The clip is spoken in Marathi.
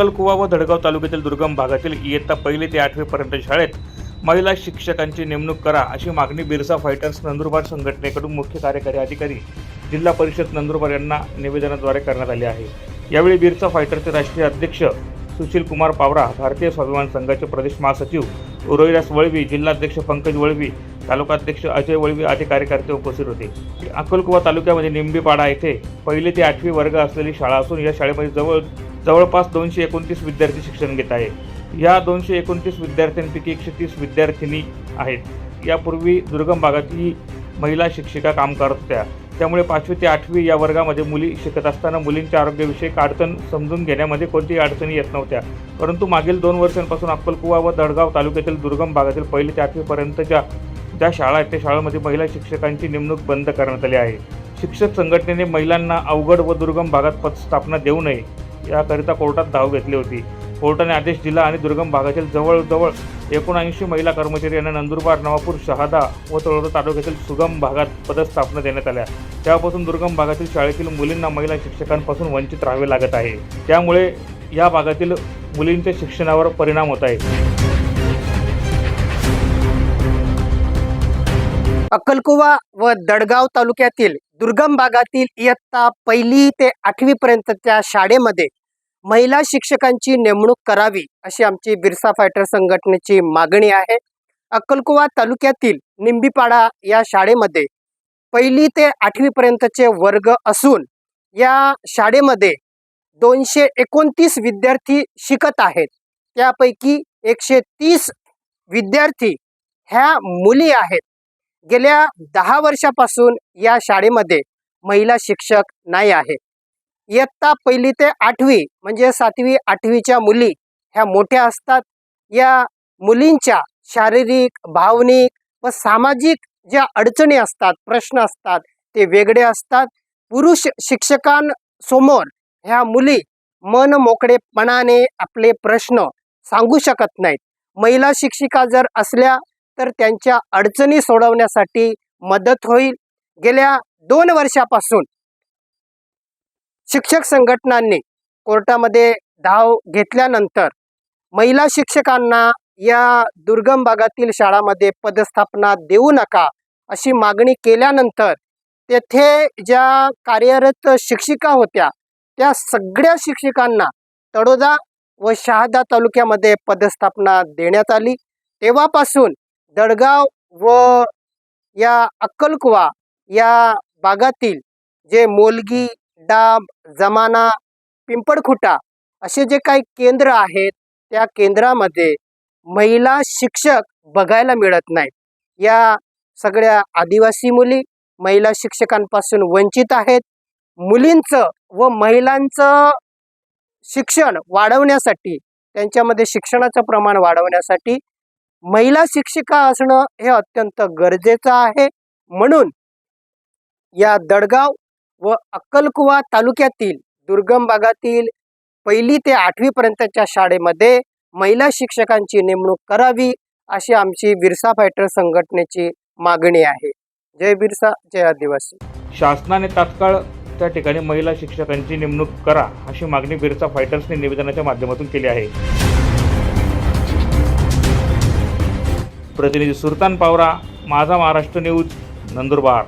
अक्कलकुवा व धडगाव तालुक्यातील दुर्गम भागातील इयत्ता पहिली ते आठवीपर्यंत शाळेत महिला शिक्षकांची नेमणूक करा अशी मागणी बिरसा फायटर्स नंदुरबार संघटनेकडून मुख्य कार्यकारी अधिकारी जिल्हा परिषद नंदुरबार यांना निवेदनाद्वारे करण्यात आली आहे. यावेळी बिरसा फायटरचे राष्ट्रीय अध्यक्ष सुशील कुमार पावरा भारतीय स्वाभिमान संघाचे प्रदेश महासचिव रोहिदास वळवी जिल्हाध्यक्ष पंकज वळवी तालुकाध्यक्ष अजय वळवी आदी कार्यकर्ते उपस्थित होते. अक्कलकुवा तालुक्यामध्ये निंबीपाडा येथे पहिली ते आठवी वर्ग असलेली शाळा असून या शाळेमध्ये जवळ जवळपास दोनशे एकोणतीस विद्यार्थी शिक्षण घेत आहे. या दोनशे एकोणतीस विद्यार्थ्यांपैकी एकशे तीस विद्यार्थिनी आहेत. यापूर्वी दुर्गम भागातही महिला शिक्षिका काम करत होत्या. त्यामुळे पाचवी ते आठवी या वर्गामध्ये मुली शिकत असताना मुलींच्या आरोग्यविषयक अडचण समजून घेण्यामध्ये कोणतीही अडचणी येत नव्हत्या. परंतु मागील दोन वर्षांपासून अक्कलकुवा व दडगाव तालुक्यातील दुर्गम भागातील पहिली ते आठवीपर्यंतच्या ज्या शाळा आहेत त्या शाळांमध्ये महिला शिक्षकांची नेमणूक बंद करण्यात आली आहे. शिक्षक संघटनेने महिलांना अवघड व दुर्गम भागात पदस्थापना देऊ नये. याकरिता कोर्टात धाव घेतली होती. कोर्टाने आदेश दिला आणि दुर्गम भागातील जवळजवळ एकोणऐंशी महिला कर्मचारी यांना नंदुरबार नवापूर शहादा व तळोदा तालुक्यातील सुगम भागात पदस्थापना देण्यात आल्या. त्यापासून दुर्गम भागातील शाळेतील मुलींना महिला शिक्षकांपासून वंचित राहावे लागत आहे. त्यामुळे या भागातील मुलींच्या शिक्षणावर परिणाम होत आहे. अक्कलकुवा व दडगाव तालुक्यातील दुर्गम भागातील इयत्ता पहिली ते आठवी पर्यंतच्या शाळेमध्ये महिला शिक्षकांची नेमणूक करावी अशी आमची बिरसा फायटर संघटनेची मागणी आहे. अक्कलकुवा तालुक्यातील निंबीपाडा या शाळेमध्ये पहिली ते आठवी पर्यंतचे वर्ग असून या शाळेमध्ये दोनशे एकोणतीस विद्यार्थी शिकत आहेत. त्यापैकी एकशे तीस विद्यार्थी ह्या मुली आहेत. गेल्या दहा वर्षापासून या शाळेमध्ये महिला शिक्षक नाही आहे. इयत्ता पहिली ते आठवी म्हणजे सातवी आठवीच्या मुली ह्या मोठ्या असतात. या मुलींच्या शारीरिक भावनिक व सामाजिक ज्या अडचणी असतात प्रश्न असतात ते वेगळे असतात. पुरुष शिक्षकांसमोर ह्या मुली मन मोकळेपणाने आपले प्रश्न सांगू शकत नाहीत. महिला शिक्षिका जर असल्या तर त्यांच्या अडचणी सोडवण्यासाठी मदत होईल. गेल्या दोन वर्षापासून शिक्षक संघटनांनी कोर्टामध्ये धाव घेतल्यानंतर महिला शिक्षकांना या दुर्गम भागातील शाळामध्ये पदस्थापना देऊ नका अशी मागणी केल्यानंतर तेथे ज्या कार्यरत शिक्षिका होत्या त्या सगळ्या शिक्षिकांना तडोदा व शहादा तालुक्यामध्ये पदस्थापना देण्यात आली. तेव्हापासून दडगाव व या अक्कलकुवा या भागातील जे मोलगी डाब जमाना पिंपळखुटा असे जे काही केंद्र आहेत त्या केंद्रामध्ये महिला शिक्षक बघायला मिळत नाहीत. या सगळ्या आदिवासी मुली महिला शिक्षकांपासून वंचित आहेत. मुलींचं व महिलांचं शिक्षण वाढवण्यासाठी त्यांच्यामध्ये शिक्षणाचं प्रमाण वाढवण्यासाठी महिला शिक्षिका असणं हे अत्यंत गरजेचं आहे. म्हणून या दडगाव व अक्कलकुवा तालुक्यातील दुर्गम भागातील पहिली ते आठवीपर्यंतच्या शाळेमध्ये महिला शिक्षकांची नेमणूक करावी अशी आमची बिरसा फायटर संघटनेची मागणी आहे. जय बिरसा जय आदिवासी. शासनाने तात्काळ त्या ठिकाणी महिला शिक्षकांची नेमणूक करा अशी मागणी बिरसा फायटर्सने निवेदनाच्या माध्यमातून केली आहे. प्रतिनिधी सुलतान पावरा माझा महाराष्ट्र न्यूज नंदुरबार.